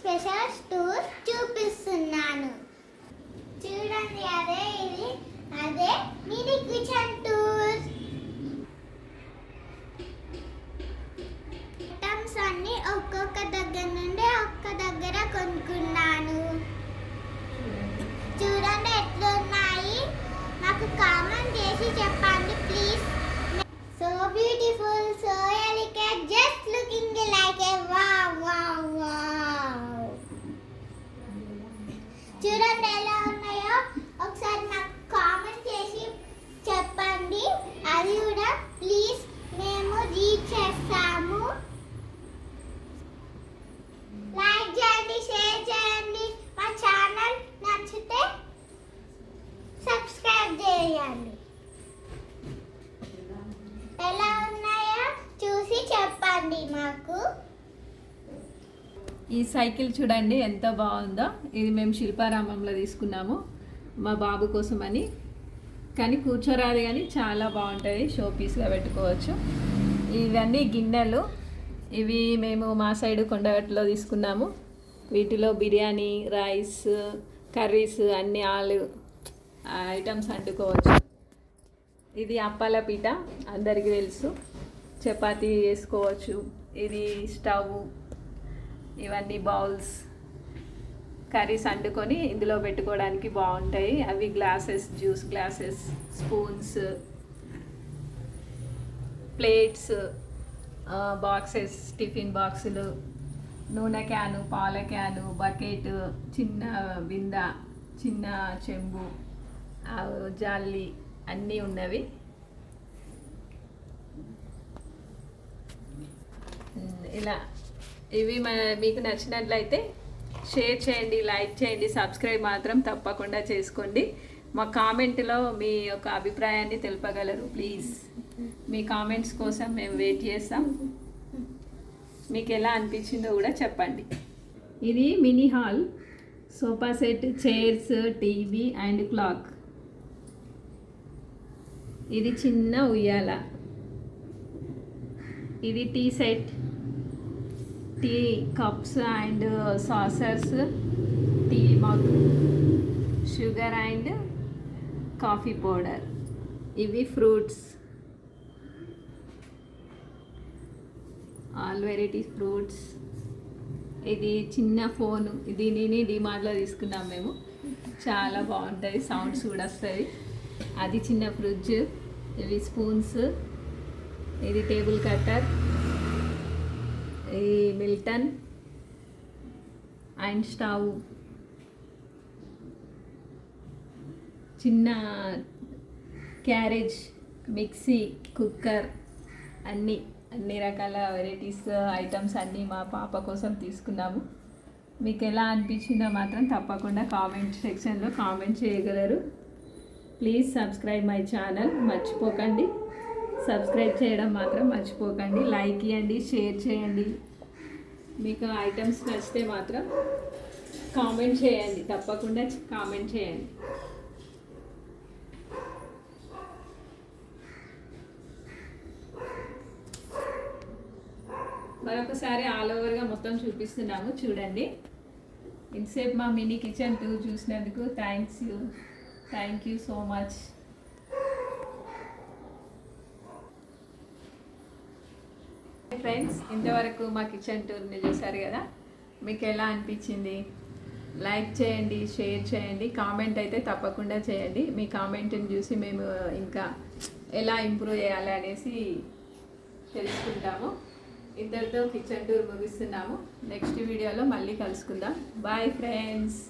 Special tour చూపిస్తున్నాను. చూడండి అదే ఇది అదే మీది కిచెన్ టూర్ చేయండి ఎలా ఉన్నాయో చూసి చెప్పండి మాకు. ఈ సైకిల్ చూడండి ఎంత బాగుందో. ఇది మేము శిల్పారామంలో తీసుకున్నాము. మా బాబు కోసం అని. కానీ కూర్చోరాదు కానీ చాలా బాగుంటుంది. షో పీస్గా పెట్టుకోవచ్చు. ఇవన్నీ గిన్నెలు. ఇవి మేము మా సైడ్ కొండగట్టులో తీసుకున్నాము. వీటిలో బిర్యానీ రైస్ కర్రీస్ అన్ని ఆలు ఐటమ్స్ వండుకోవచ్చు ఇది అప్పాల పీట అందరికీ తెలుసు. చపాతీ చేసుకోవచ్చు. ఇది స్టవ్ ఇవన్నీ బౌల్స్ కర్రీస్ వండుకొని ఇందులో పెట్టుకోవడానికి బాగుంటాయి. అవి glasses juice glasses spoons plates boxes tiffin బాక్సులు నూనె క్యాను పాల క్యాను బకెట్ చిన్న బింద చిన్న చెంబు జాలి అన్నీ ఉన్నవి. ఇలా ఇవి మన మీకు నచ్చినట్లయితే షేర్ చేయండి లైక్ చేయండి సబ్స్క్రైబ్ మాత్రం తప్పకుండా చేసుకోండి. మా కామెంట్లో మీ యొక్క అభిప్రాయాన్ని తెలుపగలరు ప్లీజ్. మీ కామెంట్స్ కోసం మేము వెయిట్ చేస్తాం. మీకు ఎలా అనిపించిందో కూడా చెప్పండి. ఇది mini hall sofa set chairs TV and clock. ఇది చిన్న ఉయ్యాల. ఇది tea set. Tea cups and saucers. Tea mug. Sugar and coffee powder. ఇవి ఫ్రూట్స్. All variety fruits. ఇది చిన్న ఫోను. దీనిని డిమార్ట్లో తీసుకున్నాం మేము. చాలా బాగుంటుంది. సౌండ్స్ కూడా వస్తుంది. అది చిన్న ఫ్రిడ్జ్. ఇవి స్పూన్స్ ఇది టేబుల్ కట్టర్ ఈ మిల్టన్ అండ్ స్టవ్. చిన్న క్యారేజ్ మిక్సీ కుక్కర్ అన్నీ అన్ని రకాల వెరైటీస్ ఐటమ్స్ అన్నీ మా పాప కోసం తీసుకున్నాము. మీకు ఎలా అనిపించిందో మాత్రం తప్పకుండా కామెంట్ సెక్షన్లో కామెంట్ చేయగలరు. ప్లీజ్ సబ్స్క్రైబ్ మై ఛానల్ మర్చిపోకండి. సబ్స్క్రైబ్ చేయడం మాత్రం మర్చిపోకండి. లైక్ ఇవ్వండి షేర్ చేయండి. మీకు ఐటమ్స్ నచ్చితే మాత్రం కామెంట్ చేయండి. తప్పకుండా కామెంట్ చేయండి. మరొకసారి ఆల్ ఓవర్గా మొత్తం చూపిస్తున్నాము. చూడండి. ఇంతసేపు మా మినీ కిచెన్ టూ చూసినందుకు thanks you thank you so much friends ఇంతవరకు మా కిచెన్ టూర్ని చూసారు కదా? మీకు ఎలా అనిపించింది? లైక్ చేయండి షేర్ చేయండి కామెంట్ అయితే తప్పకుండా చేయండి. మీ కామెంట్ని చూసి మేము ఇంకా ఎలా ఇంప్రూవ్ చేయాలి అనేసి తెలుసుకుంటాము. ఇద్దరితో కిచెన్ టూర్ ముగిస్తున్నాము. నెక్స్ట్ వీడియోలో మళ్ళీ కలుసుకుందాం. Bye friends